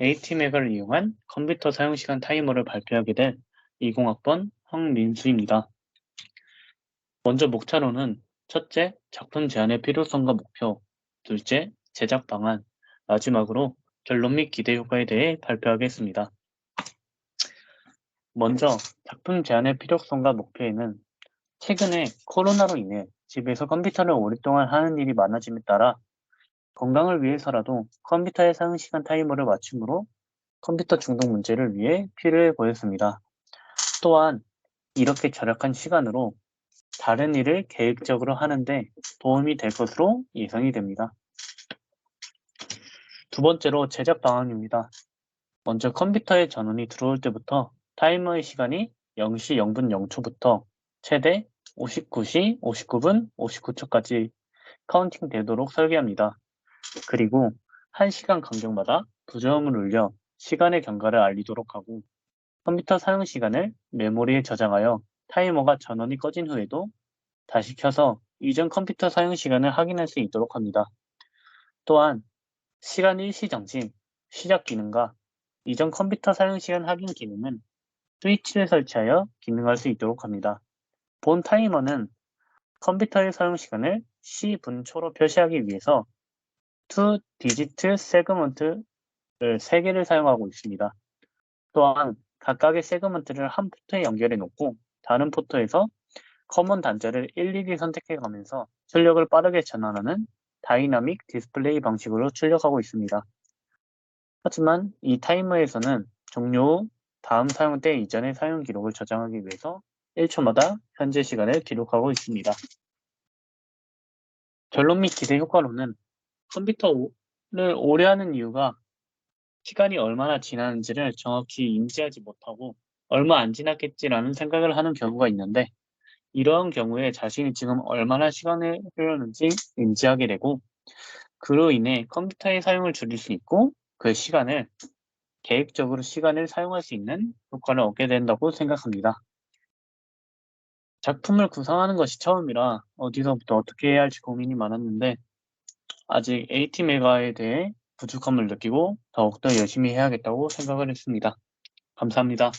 AT맥을 이용한 컴퓨터 사용시간 타이머를 발표하게 될 20학번 황민수입니다. 먼저 목차로는 첫째, 작품 제안의 필요성과 목표, 둘째, 제작 방안, 마지막으로 결론 및 기대 효과에 대해 발표하겠습니다. 먼저 작품 제안의 필요성과 목표에는 최근에 코로나로 인해 집에서 컴퓨터를 오랫동안 하는 일이 많아짐에 따라 건강을 위해서라도 컴퓨터의 사용 시간 타이머를 맞춤으로 컴퓨터 중독 문제를 위해 필요해 보였습니다. 또한 이렇게 절약한 시간으로 다른 일을 계획적으로 하는데 도움이 될 것으로 예상이 됩니다. 두 번째로 제작 방안입니다. 먼저 컴퓨터에 전원이 들어올 때부터 타이머의 시간이 0시 0분 0초부터 최대 59시 59분 59초까지 카운팅 되도록 설계합니다. 그리고 1시간 간격마다 부저음을 울려 시간의 경과를 알리도록 하고 컴퓨터 사용 시간을 메모리에 저장하여 타이머가 전원이 꺼진 후에도 다시 켜서 이전 컴퓨터 사용 시간을 확인할 수 있도록 합니다. 또한 시간 일시 정지, 시작 기능과 이전 컴퓨터 사용 시간 확인 기능은 스위치를 설치하여 기능할 수 있도록 합니다. 본 타이머는 컴퓨터의 사용 시간을 시분초로 표시하기 위해서 2 디지트 세그먼트를 3개를 사용하고 있습니다. 또한 각각의 세그먼트를 한 포트에 연결해 놓고 다른 포트에서 커먼 단자를 일일이 선택해 가면서 출력을 빠르게 전환하는 다이나믹 디스플레이 방식으로 출력하고 있습니다. 하지만 이 타이머에서는 종료 후 다음 사용 때 이전의 사용 기록을 저장하기 위해서 1초마다 현재 시간을 기록하고 있습니다. 결론 및 기대 효과로는 컴퓨터를 오래 하는 이유가 시간이 얼마나 지났는지를 정확히 인지하지 못하고 얼마 안 지났겠지라는 생각을 하는 경우가 있는데 이러한 경우에 자신이 지금 얼마나 시간을 흘렸는지 인지하게 되고 그로 인해 컴퓨터의 사용을 줄일 수 있고 그 시간을 계획적으로 시간을 사용할 수 있는 효과를 얻게 된다고 생각합니다. 작품을 구상하는 것이 처음이라 어디서부터 어떻게 해야 할지 고민이 많았는데 아직 AT메가에 대해 부족함을 느끼고 더욱더 열심히 해야겠다고 생각을 했습니다. 감사합니다.